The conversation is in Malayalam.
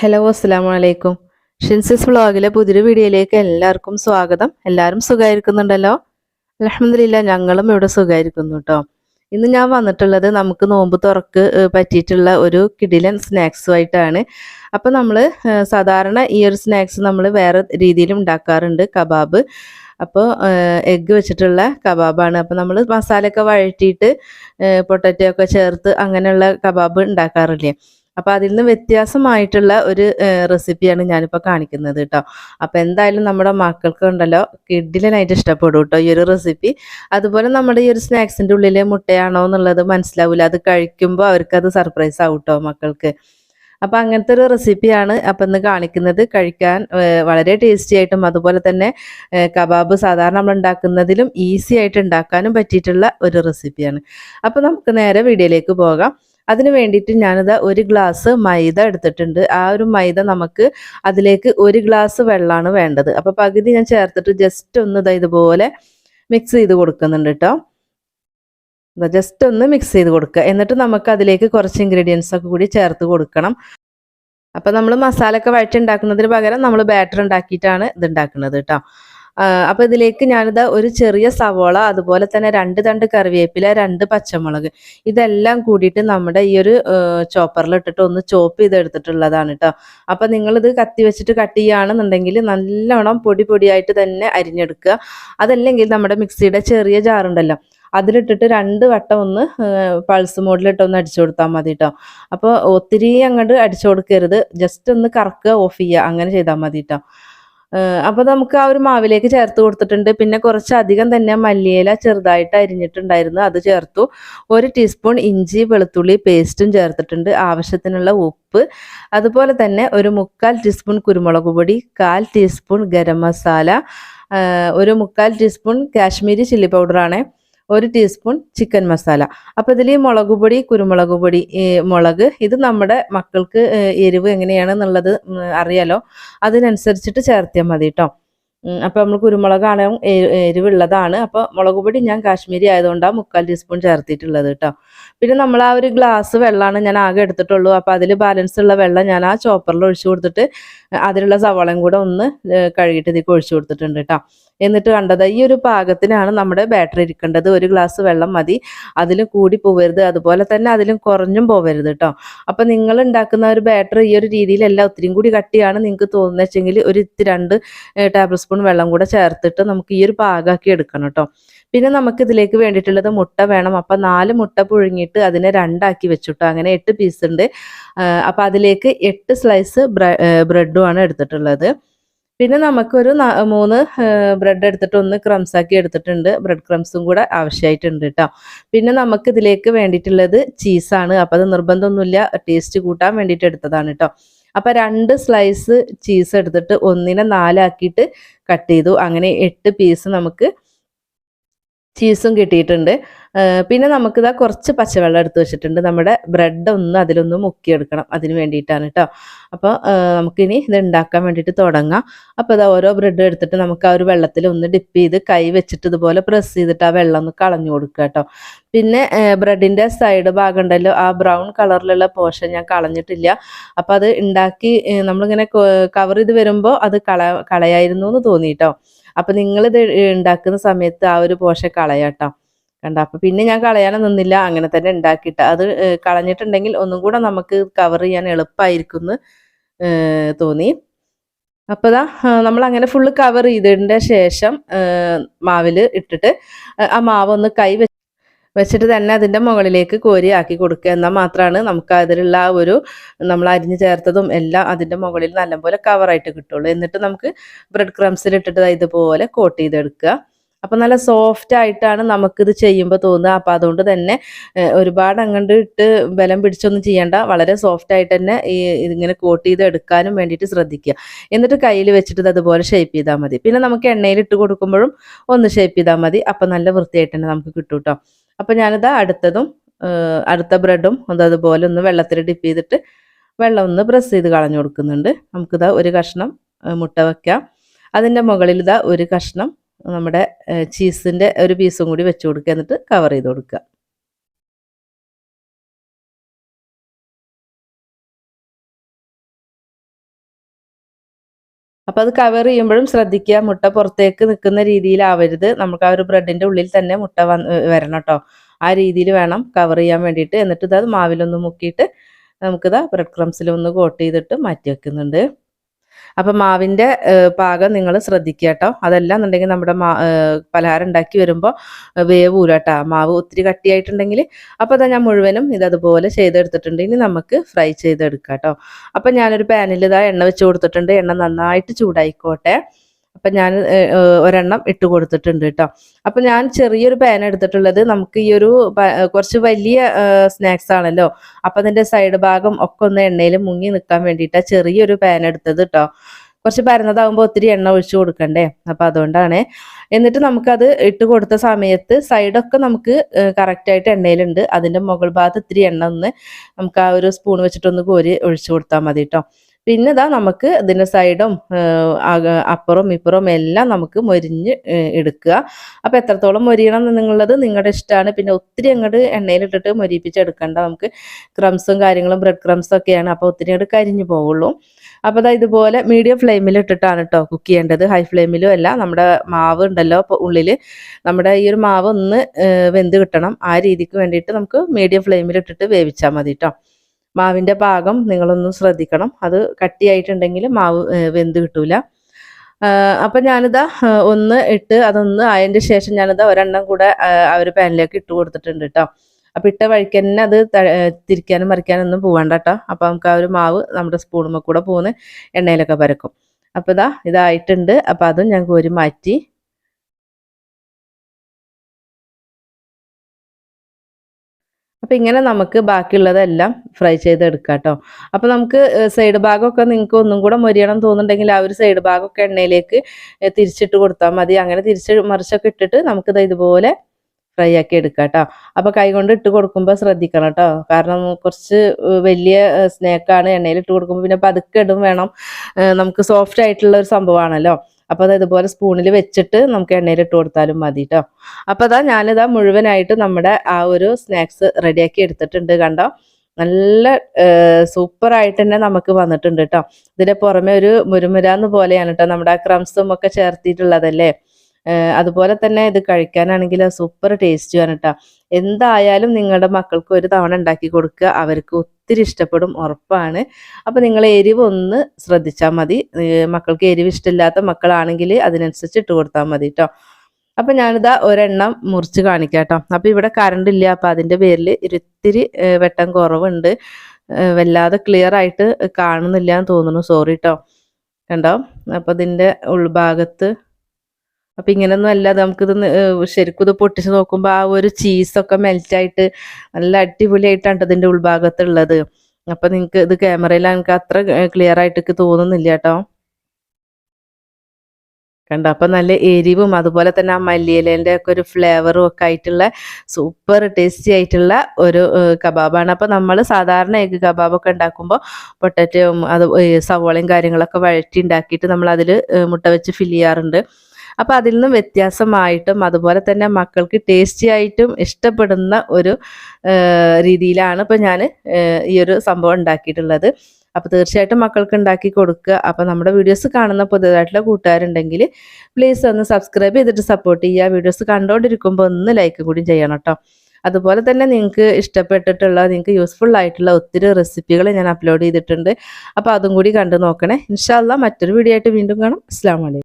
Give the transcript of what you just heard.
ഹലോ അസ്സാം വലൈക്കും ഷിൻസിസ് വ്ളോഗിലെ പുതിയൊരു വീഡിയോയിലേക്ക് എല്ലാവർക്കും സ്വാഗതം. എല്ലാവരും സുഖമായിരിക്കുന്നുണ്ടല്ലോ അലഹമില്ല ഞങ്ങളും ഇവിടെ സുഖമായിരിക്കുന്നു കേട്ടോ ഇന്ന് ഞാൻ വന്നിട്ടുള്ളത് നമുക്ക് നോമ്പ് തുറക്ക് പറ്റിയിട്ടുള്ള ഒരു കിടിലൻ സ്നാക്സുമായിട്ടാണ് അപ്പോൾ നമ്മൾ സാധാരണ ഈ ഒരു സ്നാക്സ് നമ്മൾ വേറെ രീതിയിലും ഉണ്ടാക്കാറുണ്ട് കബാബ്. അപ്പോൾ എഗ്ഗ് വെച്ചിട്ടുള്ള കബാബാണ്. അപ്പോൾ നമ്മൾ മസാലയൊക്കെ വഴറ്റിയിട്ട് പൊട്ടറ്റോ ഒക്കെ ചേർത്ത് അങ്ങനെയുള്ള കബാബ് ഉണ്ടാക്കാറില്ലേ? അപ്പോൾ അതിൽ നിന്ന് വ്യത്യാസമായിട്ടുള്ള ഒരു റെസിപ്പിയാണ് ഞാനിപ്പോൾ കാണിക്കുന്നത് കേട്ടോ അപ്പോൾ എന്തായാലും നമ്മുടെ മക്കൾക്ക് ഉണ്ടല്ലോ കിഡിലനായിട്ട് ഇഷ്ടപ്പെടും കേട്ടോ ഈ ഒരു റെസിപ്പി. അതുപോലെ നമ്മുടെ ഈ ഒരു സ്നാക്സിന്റെ ഉള്ളിലെ മുട്ടയാണോ എന്നുള്ളത് മനസ്സിലാവില്ല അത് കഴിക്കുമ്പോൾ അവർക്കത് സർപ്രൈസ് ആവും കേട്ടോ മക്കൾക്ക്. അപ്പോൾ അങ്ങനത്തെ ഒരു റെസിപ്പിയാണ് അപ്പം ഇന്ന് കാണിക്കുന്നത്. കഴിക്കാൻ വളരെ ടേസ്റ്റി ആയിട്ടും അതുപോലെ തന്നെ കബാബ് സാധാരണ നമ്മൾ ഉണ്ടാക്കുന്നതിലും ഈസി ആയിട്ട് ഉണ്ടാക്കാനും പറ്റിയിട്ടുള്ള ഒരു റെസിപ്പിയാണ്. അപ്പോൾ നമുക്ക് നേരെ വീഡിയോയിലേക്ക് പോകാം. അതിന് വേണ്ടിയിട്ട് ഞാനിത് ഒരു ഗ്ലാസ് മൈദ എടുത്തിട്ടുണ്ട്. ആ ഒരു മൈദ നമുക്ക് അതിലേക്ക് ഒരു ഗ്ലാസ് വെള്ളമാണ് വേണ്ടത്. അപ്പോൾ പകുതി ഞാൻ ചേർത്തിട്ട് ജസ്റ്റ് ഒന്ന് ഇതാ ഇതുപോലെ മിക്സ് ചെയ്ത് കൊടുക്കുന്നുണ്ട് കേട്ടോ ജസ്റ്റ് ഒന്ന് മിക്സ് ചെയ്ത് കൊടുക്കുക. എന്നിട്ട് നമുക്ക് അതിലേക്ക് കുറച്ച് ഇൻഗ്രീഡിയൻസ് ഒക്കെ കൂടി ചേർത്ത് കൊടുക്കണം. അപ്പോൾ നമ്മൾ മസാല ഒക്കെ വഴറ്റുണ്ടാക്കുന്നതിന് പകരം നമ്മൾ ബാറ്റർ ഉണ്ടാക്കിയിട്ടാണ് ഇത് ഉണ്ടാക്കുന്നത് കേട്ടോ അപ്പോൾ ഇതിലേക്ക് ഞാനിത് ഒരു ചെറിയ സവോള അതുപോലെ തന്നെ രണ്ട് തണ്ട് കറിവേപ്പില രണ്ട് പച്ചമുളക്. ഇതെല്ലാം കൂടിയിട്ട് നമ്മുടെ ഈ ഒരു ചോപ്പറിൽ ഇട്ടിട്ട് ഒന്ന് ചോപ്പ് ചെയ്തെടുത്തിട്ടുള്ളതാണ് കേട്ടോ അപ്പോൾ നിങ്ങളിത് കത്തി വെച്ചിട്ട് കട്ട് ചെയ്യുകയാണെന്നുണ്ടെങ്കിൽ നല്ലോണം പൊടി പൊടിയായിട്ട് തന്നെ അരിഞ്ഞെടുക്കുക. അതല്ലെങ്കിൽ നമ്മുടെ മിക്സിയുടെ ചെറിയ ജാറുണ്ടല്ലോ അതിലിട്ടിട്ട് രണ്ട് വട്ടം ഒന്ന് പൾസ് മോഡിലിട്ട് ഒന്ന് അടിച്ചു കൊടുത്താൽ മതി കേട്ടോ അപ്പോൾ ഒത്തിരി അങ്ങോട്ട് അടിച്ചു കൊടുക്കരുത് ജസ്റ്റ് ഒന്ന് കറക്കുക ഓഫ് ചെയ്യുക അങ്ങനെ ചെയ്താൽ മതി കേട്ടോ അപ്പോൾ നമുക്ക് ആ ഒരു മാവിലേക്ക് ചേർത്ത് കൊടുത്തിട്ടുണ്ട്. പിന്നെ കുറച്ചധികം തന്നെ മല്ലിയില ചെറുതായിട്ട് അരിഞ്ഞിട്ടുണ്ടായിരുന്നു അത് ചേർത്തു. ഒരു ടീസ്പൂൺ ഇഞ്ചി വെളുത്തുള്ളി പേസ്റ്റും ചേർത്തിട്ടുണ്ട്. ആവശ്യത്തിനുള്ള ഉപ്പ് അതുപോലെ തന്നെ ഒരു മുക്കാൽ ടീസ്പൂൺ കുരുമുളക് പൊടി കാൽ ടീസ്പൂൺ ഗരം മസാല ഒരു മുക്കാൽ ടീസ്പൂൺ കാശ്മീരി ചില്ലി പൗഡറാണ്. ഒരു ടീസ്പൂൺ ചിക്കൻ മസാല അപ്പോൾ ഇതിൽ മുളക് പൊടി കുരുമുളക് പൊടി മുളക് ഇത് നമ്മുടെ മക്കൾക്ക് എരിവ് എങ്ങനെയാണെന്നുള്ളത് അറിയാലോ. അതിനനുസരിച്ചിട്ട് ചേർത്തിയാൽ മതി കേട്ടോ അപ്പോൾ നമ്മൾ കുരുമുളകാണ് എരിവുള്ളതാണ്. അപ്പോൾ മുളക് പൊടി ഞാൻ കാശ്മീരി ആയതുകൊണ്ടാണ് മുക്കാൽ ടീസ്പൂൺ ചേർത്തിട്ടുള്ളത് കേട്ടോ പിന്നെ നമ്മൾ ആ ഒരു ഗ്ലാസ് വെള്ളമാണ് ഞാൻ ആകെ എടുത്തിട്ടുള്ളൂ. അപ്പോൾ അതിൽ ബാലൻസ് ഉള്ള വെള്ളം ഞാൻ ആ ചോപ്പറിൽ ഒഴിച്ചു കൊടുത്തിട്ട് അതിലുള്ള സവാളയും കൂടെ ഒന്ന് കഴുകിയിട്ട് ഇതിലേക്ക് ഒഴിച്ചു കൊടുത്തിട്ടുണ്ട് കേട്ടോ എന്നിട്ട് കണ്ടത് ഈ ഒരു പാകത്തിനാണ് നമ്മുടെ ബാറ്ററി ഇരിക്കേണ്ടത്. ഒരു ഗ്ലാസ് വെള്ളം മതി. അതിലും കൂടി പോവരുത്. അതുപോലെ തന്നെ അതിലും കുറഞ്ഞും പോവരുത് കേട്ടോ അപ്പം നിങ്ങൾ ഉണ്ടാക്കുന്ന ഒരു ബാറ്ററി ഈ ഒരു രീതിയിലല്ല ഒത്തിരിയും കൂടി കട്ടിയാണ് നിങ്ങൾക്ക് തോന്നുന്നതെങ്കിൽ ഒരു രണ്ട് ടേബിൾ സ്പൂൺ വെള്ളം കൂടെ ചേർത്തിട്ട് നമുക്ക് ഈ ഒരു പാകാക്കി എടുക്കണം കേട്ടോ. പിന്നെ നമുക്ക് ഇതിലേക്ക് വേണ്ടിയിട്ടുള്ളത് മുട്ട വേണം. അപ്പൊ നാല് മുട്ട പുഴുങ്ങിയിട്ട് അതിനെ രണ്ടാക്കി വെച്ചിട്ടോ അങ്ങനെ എട്ട് പീസ് ഉണ്ട്. അപ്പൊ അതിലേക്ക് എട്ട് സ്ലൈസ് ബ്രെഡും ആണ് എടുത്തിട്ടുള്ളത്. പിന്നെ നമുക്കൊരു മൂന്ന് ബ്രെഡ് എടുത്തിട്ട് ഒന്ന് ക്രംസ് ആക്കി എടുത്തിട്ടുണ്ട്. ബ്രെഡ് ക്രംസും കൂടെ ആവശ്യമായിട്ടുണ്ട് കേട്ടോ പിന്നെ നമുക്ക് ഇതിലേക്ക് വേണ്ടിയിട്ടുള്ളത് ചീസാണ് അപ്പം അത് നിർബന്ധമൊന്നുമില്ല. ടേസ്റ്റ് കൂട്ടാൻ വേണ്ടിയിട്ട് എടുത്തതാണ് കേട്ടോ അപ്പം രണ്ട് സ്ലൈസ് ചീസ് എടുത്തിട്ട് ഒന്നിനെ നാലാക്കിയിട്ട് കട്ട് ചെയ്തു. അങ്ങനെ എട്ട് പീസ് നമുക്ക് ചീസും കിട്ടിയിട്ടുണ്ട്. പിന്നെ നമുക്കിതാ കുറച്ച് പച്ചവെള്ളം എടുത്ത് വെച്ചിട്ടുണ്ട്. നമ്മുടെ ബ്രെഡ് ഒന്ന് അതിലൊന്ന് മുക്കിയെടുക്കണം അതിന് വേണ്ടിയിട്ടാണ് കേട്ടോ അപ്പോൾ നമുക്കിനി ഇത് ഉണ്ടാക്കാൻ വേണ്ടിയിട്ട് തുടങ്ങാം. അപ്പോൾ ഇതാ ഓരോ ബ്രെഡ് എടുത്തിട്ട് നമുക്ക് ആ ഒരു വെള്ളത്തിൽ ഒന്ന് ഡിപ്പ് ചെയ്ത് കൈ വെച്ചിട്ട് ഇതുപോലെ പ്രസ് ചെയ്തിട്ട് ആ വെള്ളം ഒന്ന് കളഞ്ഞു കൊടുക്കുക കേട്ടോ പിന്നെ ബ്രെഡിന്റെ സൈഡ് ഭാഗം ഉണ്ടല്ലോ ആ ബ്രൗൺ കളറിലുള്ള പോർഷൻ ഞാൻ കളഞ്ഞിട്ടില്ല. അപ്പോൾ അത് ഉണ്ടാക്കി നമ്മളിങ്ങനെ കവർ ചെയ്ത് വരുമ്പോൾ അത് കള കളയായിരുന്നു എന്ന് തോന്നി കേട്ടോ അപ്പം നിങ്ങളിത് ഉണ്ടാക്കുന്ന സമയത്ത് ആ ഒരു പോഷക കളയാട്ടോ. കണ്ട? അപ്പം പിന്നെ ഞാൻ കളയാനും നിന്നില്ല. അങ്ങനെ തന്നെ ഉണ്ടാക്കിയിട്ട്. അത് കളഞ്ഞിട്ടുണ്ടെങ്കിൽ ഒന്നും കൂടെ നമുക്ക് കവർ ചെയ്യാൻ എളുപ്പമായിരിക്കും എന്ന് തോന്നി. അപ്പോൾ ദാ നമ്മൾ അങ്ങനെ ഫുള്ള് കവർ ചെയ്തതിന്റെ ശേഷം മാവിൽ ഇട്ടിട്ട് ആ മാവ് ഒന്ന് കൈ വെച്ചിട്ട് തന്നെ അതിന്റെ മുകളിലേക്ക് കോരി ആക്കി കൊടുക്കുക എന്നാൽ മാത്രമാണ് നമുക്ക് അതിലുള്ള ആ ഒരു നമ്മൾ അരിഞ്ഞ് ചേർത്തതും എല്ലാം അതിന്റെ മുകളിൽ നല്ലപോലെ കവറായിട്ട് കിട്ടുള്ളൂ. എന്നിട്ട് നമുക്ക് ബ്രെഡ് ക്രംസിൽ ഇട്ടിട്ട് ഇതുപോലെ കോട്ട് ചെയ്തെടുക്കുക. അപ്പം നല്ല സോഫ്റ്റ് ആയിട്ടാണ് നമുക്കിത് ചെയ്യുമ്പോൾ തോന്നുക. അപ്പം അതുകൊണ്ട് തന്നെ ഒരുപാട് അങ്ങോട്ട് ഇട്ട് ബലം പിടിച്ചൊന്നും ചെയ്യേണ്ട. വളരെ സോഫ്റ്റ് ആയിട്ട് തന്നെ ഈ ഇതിങ്ങനെ കോട്ട് ചെയ്ത് എടുക്കാനും വേണ്ടിയിട്ട് ശ്രദ്ധിക്കുക. എന്നിട്ട് കയ്യിൽ വെച്ചിട്ട് അതുപോലെ ഷേപ്പ് ചെയ്താൽ മതി. പിന്നെ നമുക്ക് എണ്ണയിൽ ഇട്ട് കൊടുക്കുമ്പോഴും ഒന്ന് ഷേപ്പ് ചെയ്താൽ മതി. അപ്പം നല്ല വൃത്തിയായിട്ട് തന്നെ നമുക്ക് കിട്ടും കേട്ടോ അപ്പം ഞാനിത് അടുത്തതും അടുത്ത ബ്രെഡും അത് അതുപോലെ ഒന്ന് വെള്ളത്തിൽ ഡിപ്പ് ചെയ്തിട്ട് വെള്ളം ഒന്ന് പ്രസ് ചെയ്ത് കളഞ്ഞു കൊടുക്കുന്നുണ്ട്. നമുക്കിതാ ഒരു കഷ്ണം മുട്ട വയ്ക്കാം അതിന്റെ മുകളിൽ ഇതാ ഒരു കഷ്ണം നമ്മുടെ ചീസിന്റെ ഒരു പീസും കൂടി വെച്ച് കൊടുക്കുക. എന്നിട്ട് കവർ ചെയ്ത് കൊടുക്കുക. അപ്പോൾ അത് കവർ ചെയ്യുമ്പോഴും ശ്രദ്ധിക്കുക. മുട്ട പുറത്തേക്ക് നിൽക്കുന്ന രീതിയിലാവരുത്. നമുക്ക് ആ ഒരു ബ്രെഡിന്റെ ഉള്ളിൽ തന്നെ മുട്ട വരണം കേട്ടോ. ആ രീതിയിൽ വേണം കവർ ചെയ്യാൻ വേണ്ടിയിട്ട്. എന്നിട്ട് ഇത് മാവിലൊന്ന് മുക്കിയിട്ട് നമുക്കിതാ ബ്രെഡ് ക്രംസിലൊന്ന് കോട്ട് ചെയ്തിട്ട് മാറ്റി വെക്കുന്നുണ്ട് അപ്പം മാവിന്റെ പാകം നിങ്ങൾ ശ്രദ്ധിക്കുക കേട്ടോ അതല്ല എന്നുണ്ടെങ്കിൽ നമ്മുടെ മാ പലഹാരം ഉണ്ടാക്കി വരുമ്പോൾ വേവൂല കേട്ടോ മാവ് ഒത്തിരി കട്ടിയായിട്ടുണ്ടെങ്കിൽ അപ്പോൾ അതാ ഞാൻ മുഴുവനും ഇതതുപോലെ ചെയ്തെടുത്തിട്ടുണ്ട്. ഇനി നമുക്ക് ഫ്രൈ ചെയ്തെടുക്കാം കേട്ടോ അപ്പം ഞാനൊരു പാനിൽ ഇതാ എണ്ണ വെച്ച് കൊടുത്തിട്ടുണ്ട്. എണ്ണ നന്നായിട്ട് ചൂടായിക്കോട്ടെ. അപ്പം ഞാൻ ഒരെണ്ണം ഇട്ട് കൊടുത്തിട്ടുണ്ട് കേട്ടോ അപ്പം ഞാൻ ചെറിയൊരു പാൻ എടുത്തിട്ടുള്ളത് നമുക്ക് ഈ ഒരു കുറച്ച് വലിയ സ്നാക്സ് ആണല്ലോ. അപ്പം അതിന്റെ സൈഡ് ഭാഗം ഒക്കെ ഒന്ന് എണ്ണയിൽ മുങ്ങി നിൽക്കാൻ വേണ്ടിയിട്ടാണ് ചെറിയൊരു പാൻ എടുത്തത് കേട്ടോ കുറച്ച് പരന്നതാകുമ്പോൾ ഒത്തിരി എണ്ണ ഒഴിച്ചു കൊടുക്കണ്ടേ? അപ്പം അതുകൊണ്ടാണ്. എന്നിട്ട് നമുക്കത് ഇട്ട് കൊടുത്ത സമയത്ത് സൈഡൊക്കെ നമുക്ക് കറക്റ്റായിട്ട് എണ്ണയിലുണ്ട്. അതിന്റെ മുകൾ ഭാഗത്ത് ഇത്തിരി എണ്ണ ഒന്ന് നമുക്ക് ആ ഒരു സ്പൂൺ വെച്ചിട്ടൊന്ന് കോരി ഒഴിച്ചു കൊടുത്താൽ മതി കേട്ടോ പിന്നെ ഇതാ നമുക്ക് ഇതിന്റെ സൈഡും അപ്പുറം ഇപ്പുറം എല്ലാം നമുക്ക് മൊരിഞ്ഞ് എടുക്കുക. അപ്പോൾ എത്രത്തോളം മൊരിയണം എന്നുള്ളത് നിങ്ങളുടെ ഇഷ്ടമാണ്. പിന്നെ ഒത്തിരി അങ്ങോട്ട് എണ്ണയിലിട്ടിട്ട് മൊരിപ്പിച്ചെടുക്കേണ്ട നമുക്ക് ക്രംസും കാര്യങ്ങളും ബ്രെഡ് ക്രംസും ഒക്കെയാണ്. അപ്പോൾ ഒത്തിരി അങ്ങോട്ട് കരിഞ്ഞു പോവുള്ളൂ. അപ്പോൾ അതാ ഇതുപോലെ മീഡിയം ഫ്ലെയിമിൽ ഇട്ടിട്ടാണ് കേട്ടോ കുക്ക് ചെയ്യേണ്ടത്. ഹൈ ഫ്ലെയിമിലും അല്ല നമ്മുടെ മാവ് ഉണ്ടല്ലോ ഉള്ളിൽ നമ്മുടെ ഈ ഒരു മാവ് ഒന്ന് വെന്ത് കിട്ടണം. ആ രീതിക്ക് വേണ്ടിയിട്ട് നമുക്ക് മീഡിയം ഫ്ലെയിമിൽ ഇട്ടിട്ട് വേവിച്ചാൽ മതി കേട്ടോ മാവിന്റെ പാകം നിങ്ങളൊന്ന് ശ്രദ്ധിക്കണം. അത് കട്ടിയായിട്ടുണ്ടെങ്കിൽ മാവ് വെന്ത് കിട്ടൂല. അപ്പം ഞാനിതാ ഒന്ന് ഇട്ട് അതൊന്ന് ആയതിന്റെ ശേഷം ഞാനിതാ ഒരെണ്ണം കൂടെ ആ ഒരു പാനിലേക്ക് ഇട്ട് കൊടുത്തിട്ടുണ്ട് കേട്ടോ അപ്പം ഇട്ട വഴിക്ക് തന്നെ അത് തിരിക്കാനും മറിക്കാനും ഒന്നും പോകണ്ട കേട്ടോ അപ്പം നമുക്ക് ആ ഒരു മാവ് നമ്മുടെ സ്പൂണുമ്മ കൂടെ പോകുന്ന എണ്ണയിലൊക്കെ പരക്കും. അപ്പോൾ ഇതാ ഇതായിട്ടുണ്ട്. അപ്പം അതും ഞാൻ കോരി മാറ്റി അപ്പം ഇങ്ങനെ നമുക്ക് ബാക്കിയുള്ളതെല്ലാം ഫ്രൈ ചെയ്തെടുക്കാം കേട്ടോ അപ്പോൾ നമുക്ക് സൈഡ് ഭാഗമൊക്കെ നിങ്ങൾക്ക് ഒന്നും കൂടെ മൊരിയണം തോന്നുന്നുണ്ടെങ്കിൽ ആ ഒരു സൈഡ് ഭാഗമൊക്കെ എണ്ണയിലേക്ക് തിരിച്ചിട്ട് കൊടുത്താൽ മതി. അങ്ങനെ തിരിച്ച് മറിച്ചൊക്കെ ഇട്ടിട്ട് നമുക്കിത് ഇതുപോലെ ഫ്രൈ ആക്കി എടുക്കാം കേട്ടോ അപ്പോൾ കൈ കൊണ്ട് ഇട്ട് കൊടുക്കുമ്പോൾ ശ്രദ്ധിക്കണം കേട്ടോ കാരണം കുറച്ച് വലിയ സ്നേക്കാണ് എണ്ണയിൽ ഇട്ട് കൊടുക്കുമ്പോൾ പിന്നെ പതുക്കെ ഇടും വേണം. നമുക്ക് സോഫ്റ്റ് ആയിട്ടുള്ള ഒരു സംഭവമാണല്ലോ അപ്പോൾ അത് ഇതുപോലെ സ്പൂണിൽ വെച്ചിട്ട് നമുക്ക് എണ്ണയിൽ ഇട്ട് കൊടുത്താലും മതി കേട്ടോ അപ്പോൾ അതാ ഞാനിതാ മുഴുവനായിട്ട് നമ്മുടെ ആ ഒരു സ്നാക്സ് റെഡിയാക്കി എടുത്തിട്ടുണ്ട് കണ്ടോ? നല്ല സൂപ്പറായിട്ട് തന്നെ നമുക്ക് വന്നിട്ടുണ്ട് കേട്ടോ ഇതിന്റെ പുറമെ ഒരു മുരുമുരാന്ന് പോലെയാണ് കേട്ടോ നമ്മുടെ ആ ക്രംസും ഒക്കെ ചേർത്തിട്ടുള്ളതല്ലേ? അതുപോലെ തന്നെ ഇത് കഴിക്കാനാണെങ്കിൽ സൂപ്പർ ടേസ്റ്റുമാണ് കേട്ടോ എന്തായാലും നിങ്ങളുടെ മക്കൾക്ക് ഒരു തവണ ഉണ്ടാക്കി കൊടുക്കുക അവർക്ക് ഒത്തിരി ഇഷ്ടപ്പെടും ഉറപ്പാണ്. അപ്പോൾ നിങ്ങൾ എരിവ് ഒന്ന് ശ്രദ്ധിച്ചാൽ മതി മക്കൾക്ക് എരിവ് ഇഷ്ടമില്ലാത്ത മക്കളാണെങ്കിൽ അതിനനുസരിച്ച് ഇട്ട് കൊടുത്താൽ മതി കേട്ടോ അപ്പം ഞാനിതാ ഒരെണ്ണം മുറിച്ച് കാണിക്കാം കേട്ടോ അപ്പോൾ ഇവിടെ കറണ്ട് ഇല്ല. അപ്പോൾ അതിന്റെ പേരിൽ ഒരിത്തിരി വെട്ടം കുറവുണ്ട്. വല്ലാതെ ക്ലിയർ ആയിട്ട് കാണുന്നില്ല എന്ന് തോന്നുന്നു. സോറി കേട്ടോ കണ്ടോ? അപ്പോൾ ഇതിന്റെ ഉൾഭാഗത്ത് അപ്പം ഇങ്ങനെയൊന്നും അല്ലാതെ നമുക്കിത് ശരിക്കും ഇത് പൊട്ടിച്ച് നോക്കുമ്പോൾ ആ ഒരു ചീസൊക്കെ മെൽറ്റായിട്ട് നല്ല അടിപൊളിയായിട്ടാണ് ഇതിന്റെ ഉൾഭാഗത്തുള്ളത്. അപ്പം നിങ്ങൾക്ക് ഇത് ക്യാമറയിൽ എനിക്ക് അത്ര ക്ലിയർ ആയിട്ട് തോന്നുന്നില്ല കേട്ടോ കണ്ടോ? അപ്പം നല്ല എരിവും അതുപോലെ തന്നെ ആ മല്ലിയിലേന്റെ ഒക്കെ ഒരു ഫ്ലേവറും ഒക്കെ ആയിട്ടുള്ള സൂപ്പർ ടേസ്റ്റി ആയിട്ടുള്ള ഒരു കബാബാണ്. അപ്പം നമ്മൾ സാധാരണ എഗ് കബാബൊക്കെ ഉണ്ടാക്കുമ്പോൾ പൊട്ടറ്റോ അത് സവോളയും കാര്യങ്ങളൊക്കെ വഴറ്റി ഉണ്ടാക്കിയിട്ട് നമ്മൾ അതിൽ മുട്ട വെച്ച് ഫില്ല് ചെയ്യാറുണ്ട്. അപ്പോൾ അതിൽ നിന്നും വ്യത്യാസമായിട്ടും അതുപോലെ തന്നെ മക്കൾക്ക് ടേസ്റ്റി ആയിട്ടും ഇഷ്ടപ്പെടുന്ന ഒരു രീതിയിലാണ് ഇപ്പോൾ ഞാൻ ഈ ഒരു സംഭവം ഉണ്ടാക്കിയിട്ടുള്ളത്. അപ്പോൾ തീർച്ചയായിട്ടും മക്കൾക്ക് ഉണ്ടാക്കി കൊടുക്കുക. അപ്പോൾ നമ്മുടെ വീഡിയോസ് കാണുന്ന പുതിയതായിട്ടുള്ള കൂട്ടുകാരുണ്ടെങ്കിൽ പ്ലീസ് ഒന്ന് സബ്സ്ക്രൈബ് ചെയ്തിട്ട് സപ്പോർട്ട് ചെയ്യുക. വീഡിയോസ് കണ്ടുകൊണ്ടിരിക്കുമ്പോൾ ഒന്ന് ലൈക്ക് കൂടി ചെയ്യണം കേട്ടോ അതുപോലെ തന്നെ നിങ്ങൾക്ക് ഇഷ്ടപ്പെട്ടിട്ടുള്ള നിങ്ങൾക്ക് യൂസ്ഫുൾ ആയിട്ടുള്ള ഒത്തിരി റെസിപ്പികൾ ഞാൻ അപ്ലോഡ് ചെയ്തിട്ടുണ്ട്. അപ്പോൾ അതും കൂടി കണ്ടു നോക്കണേ. ഇൻഷാല്ല മറ്റൊരു വീഡിയോ ആയിട്ട് വീണ്ടും കാണാം. അസ്സാം വലൈക്കും